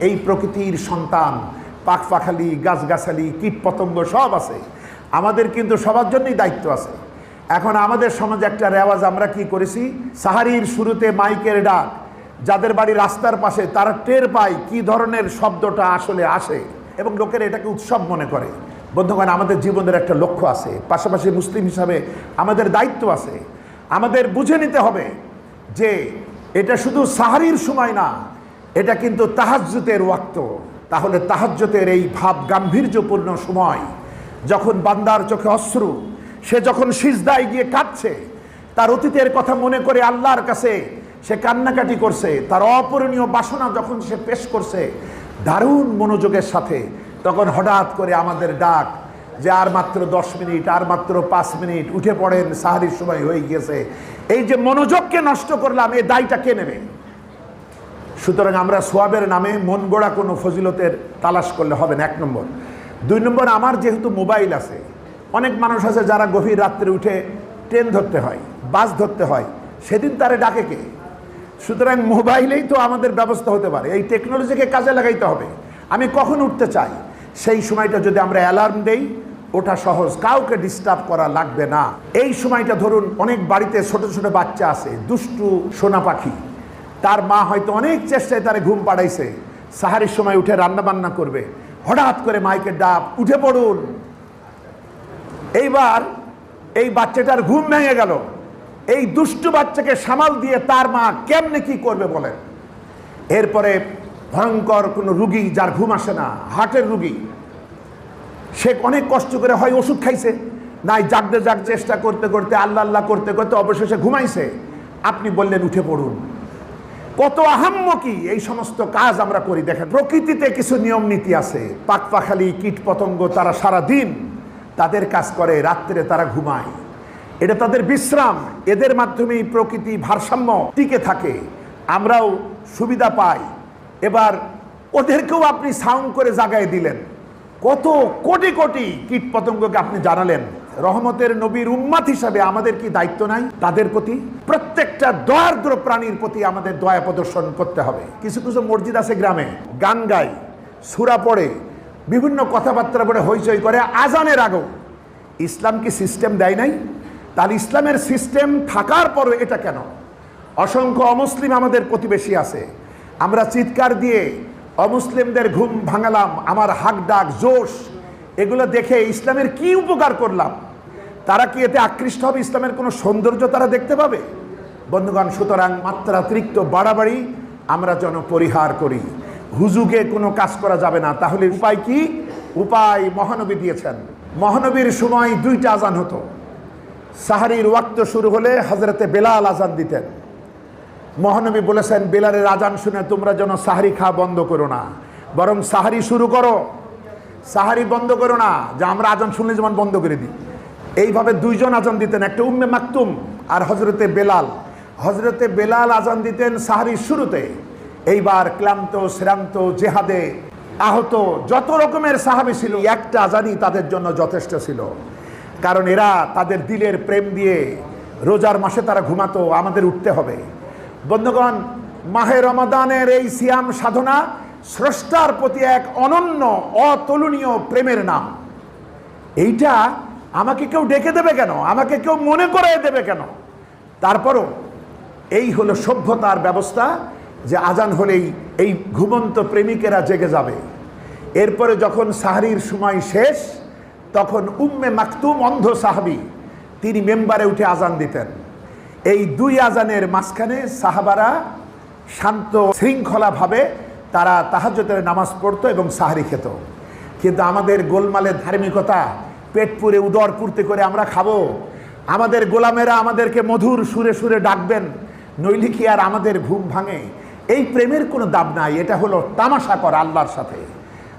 এই প্রকৃতির সন্তান পাখপাখালি গাছগাছালি কীট পতঙ্গ সব আছে। আমাদের কিন্তু সবার জন্যই দায়িত্ব আছে। এখন আমাদের সমাজে একটা রেওয়াজ আমরা কি করেছি? সাহারির শুরুতে মাইকের ডাক, যাদের বাড়ি রাস্তার পাশে তারা টের পায় কি ধরনের শব্দটা আসলে আসে এবং লোকের এটাকে উৎসব মনে করে। বন্ধুগণ, আমাদের জীবনের একটা লক্ষ্য আছে। পাশাপাশি মুসলিম হিসাবে আমাদের দায়িত্ব আছে। আমাদের বুঝে নিতে হবে যে এটা শুধু সাহারির সময় না এটা কিন্তু তাহাজ্জুতের ওয়াক্ত। তাহলে তাহাজ্জুতের এই ভাব গাম্ভীর্যপূর্ণ সময়, যখন বান্দার চোখে অশ্রু, সে যখন সিজদায় গিয়ে কাঁদছে, তার অতীতের কথা মনে করে আল্লাহর কাছে সে কান্নাকাটি করছে, তার অপূরণীয় বাসনা যখন সে পেশ করছে, দারুণ মনোযোগের সাথে, তখন হঠাৎ করে আমাদের ডাক যে আর মাত্র দশ মিনিট, আর মাত্র পাঁচ মিনিট, উঠে পড়েন সাহারির সময় হয়ে গিয়েছে। এই যে মনোযোগকে নষ্ট করলাম এই দায়টা কে নেবে? সুতরাং আমরা সোয়াবের নামে মন গড়া কোনো ফজিলতের তালাশ করলে হবে না, এক নম্বর। দুই নম্বর, আমার যেহেতু মোবাইল আছে, অনেক মানুষ আছে যারা গভীর রাত্রে উঠে ট্রেন ধরতে হয়, বাস ধরতে হয়, সেদিন তারে ডাকে কে? সুতরাং মোবাইলেই তো আমাদের ব্যবস্থা হতে পারে, এই টেকনোলজিকে কাজে লাগাইতে হবে। আমি কখন উঠতে চাই? সেই সময়টা যদি আমরা অ্যালার্ম দেই, ওটা সহজ, কাউকে ডিস্টার্ব করা লাগবে না। এই সময়টা ধরুন, অনেক বাড়িতে ছোট ছোট বাচ্চা আছে, দুষ্টু সোনা পাখি। তার মা হয়তো অনেক চেষ্টায় তারে ঘুম পাড়াইছে। সাহারির সময় উঠে রান্না বান্না করবে। হঠাৎ করে মাইকের ডাব, উঠে পড়ুন। এইবার এই বাচ্চাটার ঘুম ভেঙে গেল। এই দুষ্টু বাচ্চাকে সামাল দিয়ে তার মা কেমনে কি করবে বলেন? এরপরে ভয়ঙ্কর কোনো রুগী যার ঘুম আসে না, হার্টের রুগী। সে অনেক কষ্ট করে হয় ওষুধ খাইছে। নাই জাগতে জাগ চেষ্টা করতে করতে, আল্লাহ আল্লাহ করতে করতে অবশেষে ঘুমাইছে। আপনি বললেন, উঠে পড়ুন। কত আহাম্মকি এই সমস্ত কাজ আমরা করি। দেখেন, প্রকৃতিতে কিছু নিয়ম নীতি আছে। পাকপাখালি, কীট পতঙ্গ, তারা সারা দিন তাদের কাজ করে, রাত্রে তারা ঘুমায়। এটা তাদের বিশ্রাম। এদের মাধ্যমেই প্রকৃতি ভারসাম্য টিকে থাকে। আমরাও সুবিধা পাই। এবার ওদেরকেও আপনি সাউন্ড করে জাগায় দিলেন। কত কোটি কোটি কীট পতঙ্গকে আপনি জানালেন। রহমতের নবীর উম্মাত হিসাবে আমাদের কি দায়িত্ব নাই? তাদের প্রতি, প্রত্যেকটা দয়ার্দ্র প্রাণীর প্রতি আমাদের দয়া প্রদর্শন করতে হবে। কিছু কিছু মসজিদ আছে গ্রামে, গান গায়, সুরা পড়ে, বিভিন্ন কথাবার্তা বলে হইচই করে, আজানের আগেও। ইসলাম কি সিস্টেম দেয় নাই? তাহলে ইসলামের সিস্টেম থাকার পরও এটা কেন? অসংখ্য অমুসলিম আমাদের প্রতিবেশী আছে। আমরা চিৎকার দিয়ে অমুসলিমদের ঘুম ভাঙালাম, আমার হাক ডাক, জোশ এগুলো দেখে ইসলামের কি উপকার করলাম? তারা কি এতে আকৃষ্ট হবে? ইসলামের কোনো সৌন্দর্য তারা দেখতে পাবে? বন্ধুগণ, সুতরাং মাত্রাতিরিক্ত বাড়াবাড়ি আমরা যেন পরিহার করি। হুজুগে কোনো কাজ করা যাবে না। তাহলে উপায় কি? উপায় মহানবী দিয়েছেন। মহানবীর সময় দুইটা আজান হতো। সাহারির ওয়াক্ত শুরু হলে হজরতে বেলাল আজান দিতেন। মহানবী বলেছেন, বেলালের আজান শুনে তোমরা যেন সাহারি খাওয়া বন্ধ করো না। বরং সাহারি শুরু করো। সাহারি বন্ধ করো না, যে আমরা আজান শুনলে যেমন বন্ধ করে দিই। এইভাবে দুইজন আজান দিতেন, একটা উম্মে মাকতুম আর হজরতে বেলাল। হজরতে বেলাল আজান দিতেন সাহারির শুরুতে। এইবার ক্লান্ত, শ্রান্ত, জেহাদে আহত যত রকমের সাহাবি ছিল, একটা আজানই তাদের জন্য যথেষ্ট ছিল। কারণ এরা তাদের দিলের প্রেম দিয়ে রোজার মাসে তারা ঘুমাতো, আমাদের উঠতে হবে। বন্ধুগণ, মাহে রমাদানের এই সিয়াম সাধনা স্রষ্টার প্রতি এক অনন্য, অতুলনীয় প্রেমের নাম। এইটা আমাকে কেউ ডেকে দেবে কেন? আমাকে কেউ মনে করে দেবে কেন? তারপরও এই হলো সভ্যতার ব্যবস্থা যে আজান হলেই এই ঘুমন্ত প্রেমিকেরা জেগে যাবে। এরপরে যখন সাহারির সময় শেষ, তখন উম্মে মাকতুম অন্ধ সাহাবি, তিনি মেম্বারে উঠে আজান দিতেন। এই দুই আজানের মাঝখানে সাহাবারা শান্ত শৃঙ্খলাভাবে তারা তাহাজ্জতের নামাজ পড়তো এবং সাহারি খেত। কিন্তু আমাদের গোলমালের ধার্মিকতা, পেট পুরে উদর পূর্তি করে আমরা খাব। আমাদের গোলামেরা আমাদেরকে মধুর সুরে সুরে ডাকবেন, নইলে কি আর আমাদের ঘুম ভাঙে? এই প্রেমের কোনো দাম নাই, এটা হলো তামাশা করা আল্লাহর সাথে।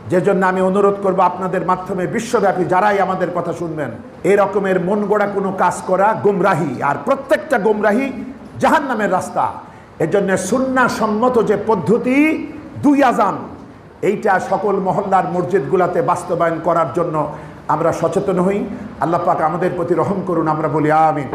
যে জন্য আমি অনুরোধ করব আপনাদের মাধ্যমে বিশ্বব্যাপী যারাই আমাদের কথা শুনবেন এই রকমের মন গড়া কোনো কাজ করা গুমরাহি। আর প্রত্যেকটা গুমরাহি জাহান নামের রাস্তা। এজন্য সুন্না সম্মত যে পদ্ধতি দুই আজান। এইটা সকল মহল্লার মসজিদগুলাতে বাস্তবায়ন করার জন্য আমরা সচেতন হই। আল্লাহ পাক আমাদের প্রতি রহম করুন, আমরা বলি আমিন।